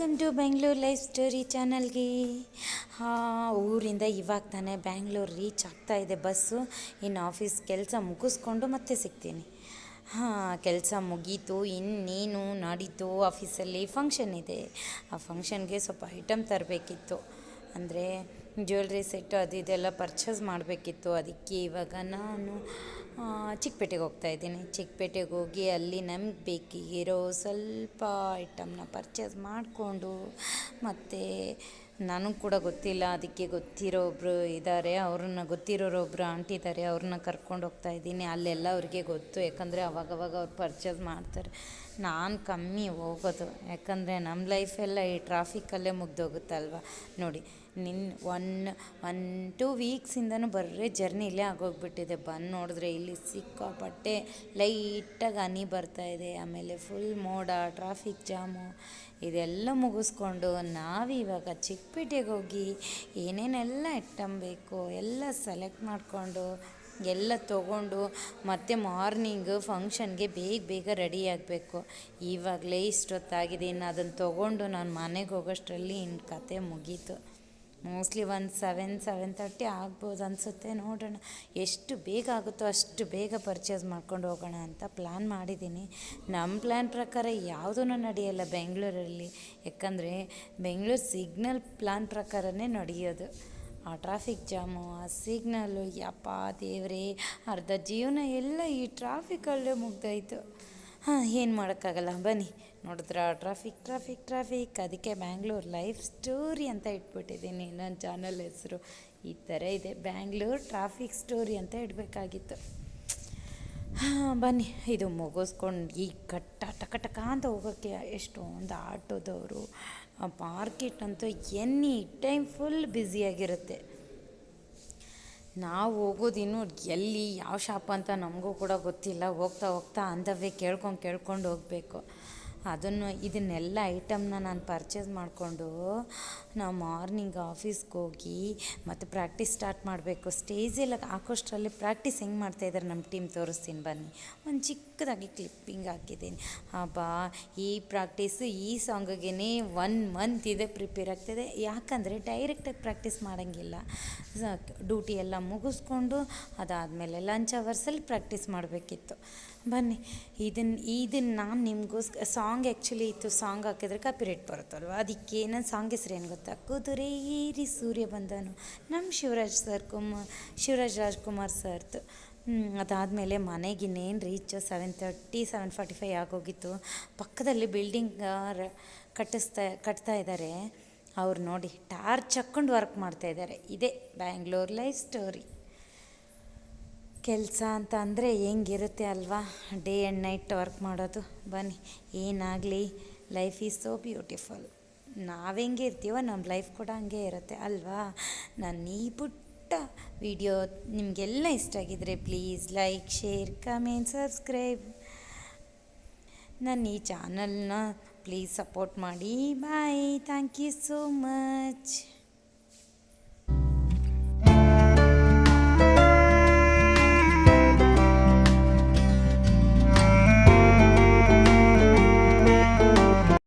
Welcome to Bengaluru life story ಚಾನಲ್ಗೆ ಹಾಂ, ಊರಿಂದ ಇವಾಗ ತಾನೇ ಬ್ಯಾಂಗ್ಳೂರು ರೀಚ್ ಆಗ್ತಾ ಇದೆ ಬಸ್ಸು ಇನ್ನು ಆಫೀಸ್ ಕೆಲಸ ಮುಗಿಸ್ಕೊಂಡು ಮತ್ತೆ ಸಿಗ್ತೀನಿ. ಹಾಂ, ಕೆಲಸ ಮುಗೀತು ಇನ್ನೇನು ನಾಡಿದ್ದು ಆಫೀಸಲ್ಲಿ ಫಂಕ್ಷನ್ ಇದೆ. ಆ ಫಂಕ್ಷನ್ಗೆ ಸ್ವಲ್ಪ ಐಟಮ್ ತರಬೇಕಿತ್ತು. ಅಂದರೆ ಜ್ಯುವೆಲ್ರಿ ಸೆಟ್ಟು ಅದು ಇದೆಲ್ಲ ಪರ್ಚೇಸ್ ಮಾಡಬೇಕಿತ್ತು. ಅದಕ್ಕೆ ಇವಾಗ ನಾನು ಚಿಕ್ಕಪೇಟೆಗೆ ಹೋಗ್ತಾ ಇದ್ದೀನಿ. ಚಿಕ್ಕಪೇಟೆಗೆ ಹೋಗಿ ಅಲ್ಲಿ ನಮ್ಗೆ ಬೇಕಿರೋ ಸ್ವಲ್ಪ ಐಟಮ್ನ ಪರ್ಚೇಸ್ ಮಾಡಿಕೊಂಡು ಮತ್ತು ನನಗೆ ಕೂಡ ಗೊತ್ತಿಲ್ಲ, ಅದಕ್ಕೆ ಗೊತ್ತಿರೋ ಒಬ್ಬರು ಇದ್ದಾರೆ ಅವ್ರನ್ನ ಗೊತ್ತಿರೋರು ಒಬ್ಬರು ಆಂಟಿ ಇದ್ದಾರೆ ಅವ್ರನ್ನ ಕರ್ಕೊಂಡು ಹೋಗ್ತಾ ಇದ್ದೀನಿ. ಅಲ್ಲೆಲ್ಲ ಅವ್ರಿಗೆ ಗೊತ್ತು, ಯಾಕಂದರೆ ಅವಾಗವಾಗ ಅವ್ರು ಪರ್ಚೇಸ್ ಮಾಡ್ತಾರೆ. ನಾನು ಕಮ್ಮಿ ಹೋಗೋದು, ಯಾಕಂದರೆ ನಮ್ಮ ಲೈಫೆಲ್ಲ ಈ ಟ್ರಾಫಿಕಲ್ಲೇ ಮುಗ್ದೋಗುತ್ತಲ್ವ? ನೋಡಿ ನಿನ್ನ ಒನ್ ಒನ್ ಟೂ ವೀಕ್ಸಿಂದನೂ ಬರ್ರೆ ಜರ್ನಿ ಇಲ್ಲೇ ಆಗೋಗ್ಬಿಟ್ಟಿದೆ. ಬಂದು ನೋಡಿದ್ರೆ ಇಲ್ಲಿ ಸಿಕ್ಕಾಪಟ್ಟೆ ಲೈಟಾಗಿ ಹನಿ ಇದೆ, ಆಮೇಲೆ ಫುಲ್ ಮೋಡ ಟ್ರಾಫಿಕ್ ಜಾಮು ಇದೆಲ್ಲ ಮುಗಿಸ್ಕೊಂಡು ನಾವಿವಾಗ ಚಿಕ್ಕಪೇಟೆಗೆ ಹೋಗಿ ಏನೇನೆಲ್ಲ ಐಟಮ್ ಬೇಕು ಎಲ್ಲ ಸೆಲೆಕ್ಟ್ ಮಾಡಿಕೊಂಡು ಎಲ್ಲ ತೊಗೊಂಡು ಮತ್ತೆ ಮಾರ್ನಿಂಗ್ ಫಂಕ್ಷನ್ಗೆ ಬೇಗ ಬೇಗ ರೆಡಿ ಆಗಬೇಕು. ಇವಾಗಲೇ ಇಷ್ಟೊತ್ತಾಗಿದೆ ಇನ್ನು ಅದನ್ನು ತಗೊಂಡು ನಾನು ಮನೆಗೆ ಹೋಗೋಷ್ಟರಲ್ಲಿ ಇನ್ನು ಕತೆ ಮುಗೀತು. Mostly one seven seven thirty ಆಗ್ಬೋದು ಅನಿಸುತ್ತೆ. ನೋಡೋಣ ಎಷ್ಟು ಬೇಗ ಆಗುತ್ತೋ ಅಷ್ಟು ಬೇಗ ಪರ್ಚೇಸ್ ಮಾಡ್ಕೊಂಡು ಹೋಗೋಣ ಅಂತ ಪ್ಲ್ಯಾನ್ ಮಾಡಿದ್ದೀನಿ. ನಮ್ಮ ಪ್ಲ್ಯಾನ್ ಪ್ರಕಾರ ಯಾವುದೂ ನಡೆಯಲ್ಲ ಬೆಂಗಳೂರಲ್ಲಿ. ಯಾಕಂದರೆ ಬೆಂಗಳೂರು ಸಿಗ್ನಲ್ ಪ್ಲ್ಯಾನ್ ಪ್ರಕಾರನೇ ನಡೆಯೋದು. ಆ ಟ್ರಾಫಿಕ್ ಜಾಮು ಆ ಸಿಗ್ನಲ್ಲು ಯಪ್ಪ ದೇವರೇ, ಅರ್ಧ ಜೀವನ ಎಲ್ಲ ಈ ಟ್ರಾಫಿಕಲ್ಲೇ ಮುಗ್ದಾಯಿತು. ಹಾಂ, ಏನು ಮಾಡೋಕ್ಕಾಗಲ್ಲ. ಬನ್ನಿ. ನೋಡಿದ್ರ? Traffic traffic traffic. ಅದಕ್ಕೆ ಬ್ಯಾಂಗ್ಳೂರ್ ಲೈಫ್ ಸ್ಟೋರಿ ಅಂತ ಇಟ್ಬಿಟ್ಟಿದ್ದೀನಿ. ನನ್ನ ಚಾನಲ್ ಹೆಸರು. ಈ ಥರ ಇದೆ. ಬ್ಯಾಂಗ್ಳೂರ್ ಟ್ರಾಫಿಕ್ ಸ್ಟೋರಿ ಅಂತ ಇಡಬೇಕಾಗಿತ್ತು. ಹಾಂ, ಬನ್ನಿ. ಇದು ಮುಗಿಸ್ಕೊಂಡು ಈ ಕಟ್ಟ ಟಕ ಟಕ ಅಂತ ಹೋಗೋಕ್ಕೆ ಎಷ್ಟೊಂದು ಆಟೋದವರು. ಮಾರ್ಕೆಟ್ ಅಂತೂ ಎನಿ ಟೈಮ್ ಫುಲ್ ಬ್ಯುಸಿಯಾಗಿರುತ್ತೆ ನಾವು ಹೋಗೋದಿನ್ನು ಎಲ್ಲಿ ಯಾವ ಶಾಪ್ ಅಂತ ನಮಗೂ ಕೂಡ ಗೊತ್ತಿಲ್ಲ. ಹೋಗ್ತಾ ಹೋಗ್ತಾ ಅಂಥವೇ ಕೇಳ್ಕೊಂಡು ಕೇಳ್ಕೊಂಡು ಹೋಗಬೇಕು. ಅದನ್ನು ಇದನ್ನೆಲ್ಲ ಐಟಮ್ನ ನಾನು ಪರ್ಚೇಸ್ ಮಾಡಿಕೊಂಡು ನಾವು ಮಾರ್ನಿಂಗ್ ಆಫೀಸ್ಗೆ ಹೋಗಿ ಮತ್ತು ಪ್ರಾಕ್ಟೀಸ್ ಸ್ಟಾರ್ಟ್ ಮಾಡಬೇಕು. ಸ್ಟೇಜೆಲ್ಲ ಹಾಕೋಷ್ಟರಲ್ಲಿ ಪ್ರಾಕ್ಟೀಸ್ ಹೆಂಗೆ ಮಾಡ್ತಾಯಿದ್ದಾರೆ ನಮ್ಮ ಟೀಮ್ ತೋರಿಸ್ತೀನಿ ಬನ್ನಿ. ಒಂದು ಚಿಕ್ಕದಾಗಿ ಕ್ಲಿಪ್ಪಿಂಗ್ ಹಾಕಿದ್ದೀನಿ. ಹಬ್ಬಾ ಈ ಪ್ರಾಕ್ಟೀಸು ಈ ಸಾಂಗಿಗೆ ಒನ್ ಮಂತ್ ಇದೆ ಪ್ರಿಪೇರ್ ಆಗ್ತಿದೆ. ಯಾಕಂದರೆ ಡೈರೆಕ್ಟಾಗಿ ಪ್ರಾಕ್ಟೀಸ್ ಮಾಡೋಂಗಿಲ್ಲ. ಡ್ಯೂಟಿ ಎಲ್ಲ ಮುಗಿಸ್ಕೊಂಡು ಅದಾದಮೇಲೆ ಲಂಚ್ ಅವರ್ಸಲ್ಲಿ ಪ್ರಾಕ್ಟೀಸ್ ಮಾಡಬೇಕಿತ್ತು. ಬನ್ನಿ ಇದನ್ನು ಇದನ್ನು ನಾನು ನಿಮಗೋಸ್ಕರ ಸಾಂಗ್ ಆ್ಯಕ್ಚುಲಿ ಇತ್ತು ಸಾಂಗ್ ಹಾಕಿದ್ರೆ ಕಾಪಿರೇಟ್ ಬರುತ್ತಲ್ವ? ಅದಕ್ಕೆ ನನ್ನ ಸಾಂಗ್ ಹೆಸ್ರು ಏನು ಗೊತ್ತಾ? ಕುದುರೆ ಏರಿ ಸೂರ್ಯ ಬಂದನು. ನಮ್ಮ ಶಿವರಾಜ್ ಸರ್ ಕುಮಾರ್ ಶಿವರಾಜ್ ರಾಜ್ಕುಮಾರ್ ಸರ್ದು ಅದಾದಮೇಲೆ ಮನೆಗೆ ಇನ್ನೇನು reach seven thirty seven forty five ಆಗೋಗಿತ್ತು. ಪಕ್ಕದಲ್ಲಿ ಬಿಲ್ಡಿಂಗ್ ಕಟ್ಟಿಸ್ತಾ, ಕಟ್ತಾ ಇದ್ದಾರೆ ಅವ್ರು ನೋಡಿ, ಟಾರ್ಚ್ ಹಾಕ್ಕೊಂಡು ವರ್ಕ್ ಮಾಡ್ತಾಯಿದ್ದಾರೆ ಇದೇ ಬ್ಯಾಂಗ್ಳೂರ್ ಲೈಫ್ ಸ್ಟೋರಿ ಕೆಲಸ ಅಂತ ಅಂದರೆ ಹೆಂಗಿರುತ್ತೆ ಅಲ್ವಾ? ಡೇ ಆ್ಯಂಡ್ ನೈಟ್ ವರ್ಕ್ ಮಾಡೋದು. ಬನ್ನಿ, ಏನಾಗಲಿ? ಲೈಫ್ ಈಸ್ ಸೋ ಬ್ಯೂಟಿಫುಲ್ ನಾವು ಹೆಂಗೆ ಇರ್ತೀವೋ ನಮ್ಮ ಲೈಫ್ ಕೂಡ ಹಂಗೆ ಇರುತ್ತೆ ಅಲ್ವಾ? ನಾನು ಈ ಪುಟ್ಟ ವಿಡಿಯೋ ನಿಮಗೆಲ್ಲ ಇಷ್ಟ ಆಗಿದ್ರೆ please like share comment subscribe ನನ್ನ ಈ ಚಾನಲ್ನ ಪ್ಲೀಸ್ ಸಪೋರ್ಟ್ ಮಾಡಿ. Bye thank you so much